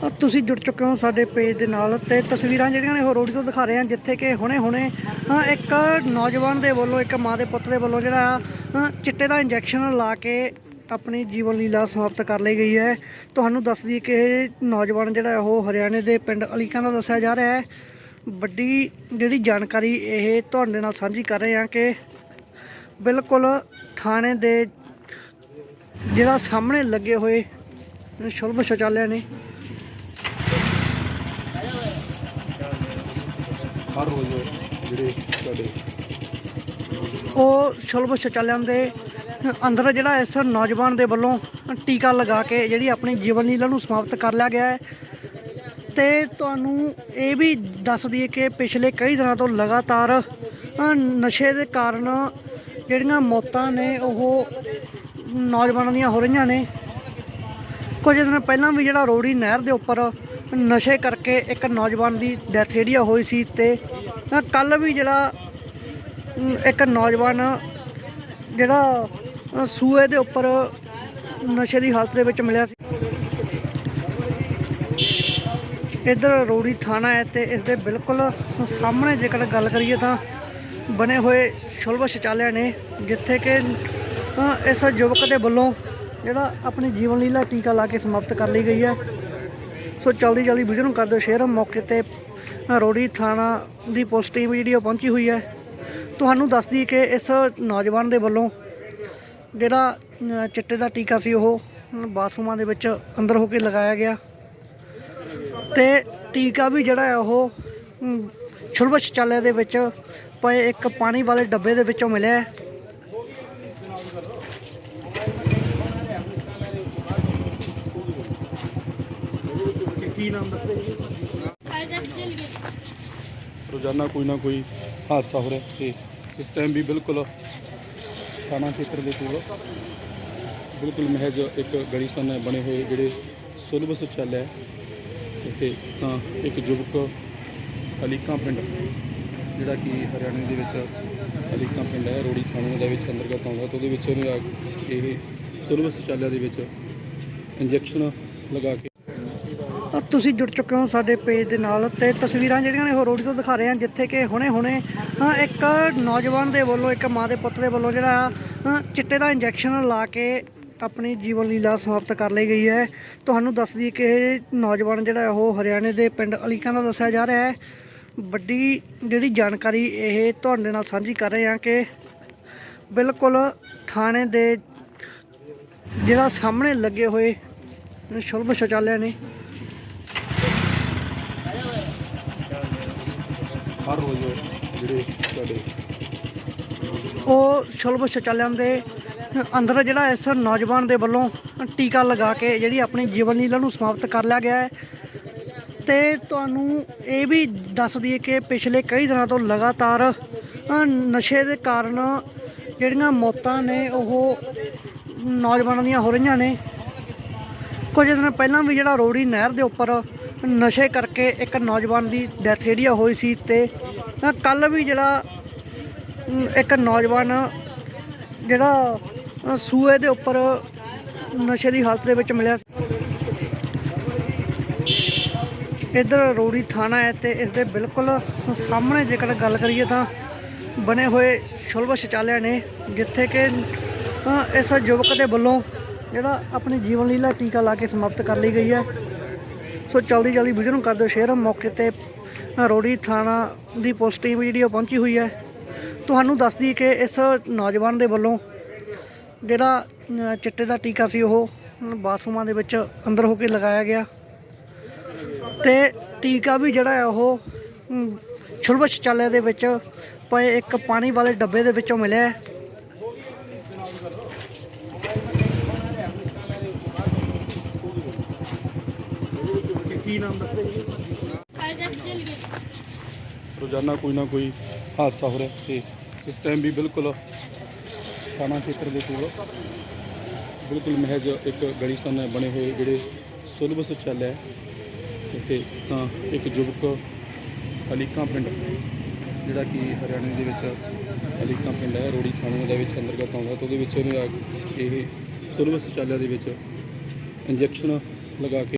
ਤਾਂ ਤੁਸੀਂ ਜੁੜ ਚੁੱਕੇ ਹੋ ਸਾਡੇ ਪੇਜ ਦੇ ਨਾਲ ਤੇ ਤਸਵੀਰਾਂ ਜਿਹੜੀਆਂ ਨੇ ਉਹ ਰੋਡ ਤੋਂ ਦਿਖਾ ਰਹੇ ਹਾਂ, ਜਿੱਥੇ ਕਿ ਹੁਣੇ-ਹੁਣੇ ਇੱਕ ਨੌਜਵਾਨ ਦੇ ਵੱਲੋਂ, ਇੱਕ ਮਾਂ ਦੇ ਪੁੱਤ ਦੇ ਵੱਲੋਂ ਜਿਹੜਾ ਚਿੱਟੇ ਦਾ ਇੰਜੈਕਸ਼ਨ ਲਾ ਕੇ ਆਪਣੀ ਜੀਵਨ ਲੀਲਾ ਸਮਾਪਤ ਕਰ ਲਈ ਗਈ ਹੈ। ਤੁਹਾਨੂੰ ਦੱਸ ਦਈਏ ਕਿ ਇਹ ਨੌਜਵਾਨ ਜਿਹੜਾ ਉਹ ਹਰਿਆਣੇ ਦੇ ਪਿੰਡ ਅਲੀਕਾਂ ਦਾ ਦੱਸਿਆ ਜਾ ਰਿਹਾ ਹੈ। ਵੱਡੀ ਜਿਹੜੀ ਜਾਣਕਾਰੀ ਇਹ ਤੁਹਾਡੇ ਨਾਲ ਸਾਂਝੀ ਕਰ ਰਹੇ ਹਾਂ ਕਿ ਬਿਲਕੁਲ ਥਾਣੇ ਦੇ ਜਿਹੜਾ ਸਾਹਮਣੇ ਲੱਗੇ ਹੋਏ ਸ਼ੁਲਭ ਸ਼ੌਚਾਲਿਆ ਨੇ ਹਰ ਰੋਜ਼ ਜਿਹੜੇ ਸਾਡੇ ਉਹ ਸ਼ੁਲਭ ਸ਼ੌਚਾਲਿਆਂ ਦੇ ਅੰਦਰ ਜਿਹੜਾ ਇਸ ਨੌਜਵਾਨ ਦੇ ਵੱਲੋਂ ਟੀਕਾ ਲਗਾ ਕੇ ਜਿਹੜੀ ਆਪਣੀ ਜੀਵਨ ਲੀਲਾ ਨੂੰ ਸਮਾਪਤ ਕਰ ਲਿਆ ਗਿਆ ਹੈ। ਤੇ ਤੁਹਾਨੂੰ ਇਹ ਵੀ ਦੱਸ ਦਈਏ ਕਿ ਪਿਛਲੇ ਕਈ ਦਿਨਾਂ ਤੋਂ ਲਗਾਤਾਰ ਨਸ਼ੇ ਦੇ ਕਾਰਨ ਜਿਹੜੀਆਂ ਮੌਤਾਂ ਨੇ, ਉਹ ਨੌਜਵਾਨਾਂ ਦੀਆਂ ਹੋ ਰਹੀਆਂ ਨੇ। ਕੁਝ ਦਿਨ ਪਹਿਲਾਂ ਵੀ ਜਿਹੜਾ ਰੋੜੀ ਨਹਿਰ ਦੇ ਉੱਪਰ ਨਸ਼ੇ ਕਰਕੇ ਇੱਕ ਨੌਜਵਾਨ ਦੀ ਡੈਥ ਜਿਹੜੀ ਆ ਹੋਈ ਸੀ ਤੇ ਕੱਲ ਵੀ ਜਿਹੜਾ ਇੱਕ ਨੌਜਵਾਨ ਜਿਹੜਾ ਸੂਏ ਦੇ ਉੱਪਰ ਨਸ਼ੇ ਦੀ ਹਾਲਤ ਦੇ ਵਿੱਚ ਮਿਲਿਆ ਸੀ। ਇੱਧਰ ਰੋੜੀ ਥਾਣਾ ਹੈ ਤੇ ਇਸ ਦੇ ਬਿਲਕੁਲ ਸਾਹਮਣੇ ਜੇਕਰ ਗੱਲ ਕਰੀਏ ਤਾਂ ਬਣੇ ਹੋਏ ਸ਼ੁਲਭ ਸ਼ੌਚਾਲਿਆ ਨੇ, ਜਿੱਥੇ ਕਿ ਇਸ ਯੁਵਕ ਦੇ ਵੱਲੋਂ ਜਿਹੜਾ ਆਪਣੀ ਜੀਵਨ ਲੀਲਾ ਟੀਕਾ ਲਾ ਕੇ ਸਮਾਪਤ ਕਰ ਲਈ ਗਈ ਹੈ। ਸੋ ਜਲਦੀ ਜਲਦੀ ਵੀਡੀਓ ਨੂੰ ਕਰ ਦਿਓ ਸ਼ੇਅਰ। ਮੌਕੇ ਤੇ ਰੋੜੀ ਥਾਣਾ ਦੀ ਪੁਲਿਸ ਟੀਮ ਜਿਹੜੀ ਉਹ ਪਹੁੰਚੀ ਹੋਈ ਹੈ। ਤੁਹਾਨੂੰ ਦੱਸ ਦਈਏ ਕਿ ਇਸ ਨੌਜਵਾਨ ਦੇ ਵੱਲੋਂ ਜਿਹੜਾ ਚਿੱਟੇ ਦਾ ਟੀਕਾ ਸੀ ਉਹ ਬਾਥਰੂਮਾਂ ਦੇ ਵਿੱਚ ਅੰਦਰ ਹੋ ਕੇ ਲਗਾਇਆ ਗਿਆ। ਤੇ ਟੀਕਾ ਵੀ ਜਿਹੜਾ ਹੈ ਉਹ ਅਮ, ਸ਼ੁਲਭ ਸ਼ੌਚਾਲਿਆ ਦੇ ਵਿੱਚ ਪਏ ਇੱਕ ਪਾਣੀ ਵਾਲੇ ਡੱਬੇ ਦੇ ਵਿੱਚੋਂ ਮਿਲਿਆ ਕੀ ਨਾਮ ਦੱਸਦੇ ਰੋਜ਼ਾਨਾ ਕੋਈ ਨਾ ਕੋਈ ਹਾਦਸਾ ਹੋ ਰਿਹਾ ਤੇ ਇਸ ਟਾਈਮ ਵੀ ਬਿਲਕੁਲ ਥਾਣਾ ਖੇਤਰ ਦੇ ਕੋਲ ਬਿਲਕੁਲ ਮਹਿਜ ਇੱਕ ਗਲੀ ਸਨ ਬਣੇ ਹੋਏ ਜਿਹੜੇ ਸੁਲਭ ਸ਼ੌਚਾਲਿਆ ਹੈ। ਇੱਥੇ ਤਾਂ ਇੱਕ ਯੁਵਕ ਅਲੀਕਾਂ ਪਿੰਡ, ਜਿਹੜਾ ਕਿ ਹਰਿਆਣੇ ਦੇ ਵਿੱਚ ਅਲੀਕਾ ਪਿੰਡ ਹੈ, ਰੋੜੀ ਥਾਣੇ ਦੇ ਵਿੱਚ ਅੰਦਰਗਤ ਆਉਂਦਾ ਤੇ ਉਹਦੇ ਵਿੱਚ ਉਹਨੇ ਇਹ ਸੁਲਭ ਸ਼ੌਚਾਲਿਆ ਦੇ ਵਿੱਚ ਇੰਜੈਕਸ਼ਨ ਲਗਾ ਕੇ ਤਾਂ ਤੁਸੀਂ ਜੁੜ ਚੁੱਕੇ ਹੋ ਸਾਡੇ ਪੇਜ ਦੇ ਨਾਲ ਤੇ ਤਸਵੀਰਾਂ ਜਿਹੜੀਆਂ ਨੇ ਉਹ ਰੋਡ ਤੋਂ ਦਿਖਾ ਰਹੇ ਹਾਂ, ਜਿੱਥੇ ਕਿ ਹੁਣੇ-ਹੁਣੇ ਇੱਕ ਨੌਜਵਾਨ ਦੇ ਵੱਲੋਂ, ਇੱਕ ਮਾਂ ਦੇ ਪੁੱਤ ਦੇ ਵੱਲੋਂ ਜਿਹੜਾ ਚਿੱਟੇ ਦਾ ਇੰਜੈਕਸ਼ਨ ਲਾ ਕੇ ਆਪਣੀ ਜੀਵਨ ਲੀਲਾ ਸਮਾਪਤ ਕਰ ਲਈ ਗਈ ਹੈ। ਤੁਹਾਨੂੰ ਦੱਸ ਦਈਏ ਕਿ ਇਹ ਨੌਜਵਾਨ ਜਿਹੜਾ ਉਹ ਹਰਿਆਣੇ ਦੇ ਪਿੰਡ ਅਲੀਕਾਂ ਦਾ ਦੱਸਿਆ ਜਾ ਰਿਹਾ ਹੈ। ਵੱਡੀ ਜਿਹੜੀ ਜਾਣਕਾਰੀ ਇਹ ਤੁਹਾਡੇ ਨਾਲ ਸਾਂਝੀ ਕਰ ਰਹੇ ਹਾਂ ਕਿ ਬਿਲਕੁਲ ਥਾਣੇ ਦੇ ਜਿਹੜਾ ਸਾਹਮਣੇ ਲੱਗੇ ਹੋਏ ਸ਼ੁਲਭ ਸ਼ੌਚਾਲਿਆ ਨੇ ਹਰ ਰੋਜ਼ ਜਿਹੜੇ ਸਾਡੇ ਉਹ ਸ਼ੁਲਭ ਸ਼ੌਚਾਲਿਆਂ ਦੇ ਅੰਦਰ ਜਿਹੜਾ ਇਸ ਨੌਜਵਾਨ ਦੇ ਵੱਲੋਂ ਟੀਕਾ ਲਗਾ ਕੇ ਜਿਹੜੀ ਆਪਣੀ ਜੀਵਨ ਲੀਲਾ ਨੂੰ ਸਮਾਪਤ ਕਰ ਲਿਆ ਗਿਆ ਹੈ। ਤੇ ਤੁਹਾਨੂੰ ਇਹ ਵੀ ਦੱਸ ਦਈਏ ਕਿ ਪਿਛਲੇ ਕਈ ਦਿਨਾਂ ਤੋਂ ਲਗਾਤਾਰ ਨਸ਼ੇ ਦੇ ਕਾਰਨ ਜਿਹੜੀਆਂ ਮੌਤਾਂ ਨੇ, ਉਹ ਨੌਜਵਾਨਾਂ ਦੀਆਂ ਹੋ ਰਹੀਆਂ ਨੇ। ਕੁਝ ਦਿਨ ਪਹਿਲਾਂ ਵੀ ਜਿਹੜਾ ਰੋੜੀ ਨਹਿਰ ਦੇ ਉੱਪਰ ਨਸ਼ੇ ਕਰਕੇ ਇੱਕ ਨੌਜਵਾਨ ਦੀ ਡੈਥ ਜਿਹੜੀ ਹੋਈ ਸੀ ਤੇ ਕੱਲ ਵੀ ਜਿਹੜਾ ਇੱਕ ਨੌਜਵਾਨ ਜਿਹੜਾ ਸੂਏ ਦੇ ਉੱਪਰ ਨਸ਼ੇ ਦੀ ਹਾਲਤ ਦੇ ਵਿੱਚ ਮਿਲਿਆ ਸੀ। ਇੱਧਰ ਰੋੜੀ ਥਾਣਾ ਹੈ ਤੇ ਇਸ ਦੇ ਬਿਲਕੁਲ ਸਾਹਮਣੇ ਜੇਕਰ ਗੱਲ ਕਰੀਏ ਤਾਂ ਬਣੇ ਹੋਏ ਸ਼ੁਲਭ ਸ਼ੌਚਾਲਿਆ ਨੇ, ਜਿੱਥੇ ਕਿ ਇਸ ਯੁਵਕ ਦੇ ਵੱਲੋਂ ਜਿਹੜਾ ਆਪਣੀ ਜੀਵਨ ਲੀਲਾ ਟੀਕਾ ਲਾ ਕੇ ਸਮਾਪਤ ਕਰ ਲਈ ਗਈ ਹੈ। ਸੋ ਜਲਦੀ ਜਲਦੀ ਵੀਡੀਓ ਨੂੰ ਕਰ ਦਿਓ ਸ਼ੇਅਰ ਮੌਕੇ ਤੇ ਅ, ਰੋੜੀ ਥਾਣਾ ਦੀ ਪੁਲਿਸ ਟੀਮ ਜਿਹੜੀ ਉਹ ਪਹੁੰਚੀ ਹੋਈ ਹੈ। ਤੁਹਾਨੂੰ ਦੱਸ ਦਈਏ ਕਿ ਇਸ ਨੌਜਵਾਨ ਦੇ ਵੱਲੋਂ ਜਿਹੜਾ ਚਿੱਟੇ ਦਾ ਟੀਕਾ ਸੀ ਉਹ ਬਾਥਰੂਮਾਂ ਦੇ ਵਿੱਚ ਅੰਦਰ ਹੋ ਕੇ ਲਗਾਇਆ ਗਿਆ। ਤੇ ਟੀਕਾ ਵੀ ਜਿਹੜਾ ਹੈ ਉਹ ਅਮ, ਸ਼ੁਲਭ ਸ਼ੌਚਾਲਿਆ ਦੇ ਵਿੱਚ ਪਏ ਇੱਕ ਪਾਣੀ ਵਾਲੇ ਡੱਬੇ ਦੇ ਵਿੱਚੋਂ ਮਿਲਿਆ ਕੀ ਨਾਮ ਦੱਸਦੇ ਰੋਜ਼ਾਨਾ ਕੋਈ ਨਾ ਕੋਈ ਹਾਦਸਾ ਹੋ ਰਿਹਾ ਤੇ ਇਸ ਟਾਈਮ ਵੀ ਬਿਲਕੁਲ ਥਾਣਾ ਖੇਤਰ ਦੇ ਕੋਲ ਬਿਲਕੁਲ ਮਹਿਜ ਇੱਕ ਗਲੀ ਸਨ ਬਣੇ ਹੋਏ ਜਿਹੜੇ ਸੁਲਭ ਸ਼ੌਚਾਲਿਆ ਹੈ। ਇੱਥੇ ਤਾਂ ਇੱਕ ਯੁਵਕ ਅਲੀਕਾਂ ਪਿੰਡ, ਜਿਹੜਾ ਕਿ ਹਰਿਆਣੇ ਦੇ ਵਿੱਚ ਅਲੀਕਾਂ ਪਿੰਡ ਹੈ, ਰੋੜੀ ਥਾਣੇ ਦੇ ਵਿੱਚ ਅੰਦਰਗਤ ਆਉਂਦਾ ਤੇ ਉਹਦੇ ਵਿੱਚ ਉਹਨੇ ਇਹ ਸੁਲਭ ਸ਼ੌਚਾਲਿਆ ਦੇ ਵਿੱਚ ਇੰਜੈਕਸ਼ਨ ਲਗਾ ਕੇ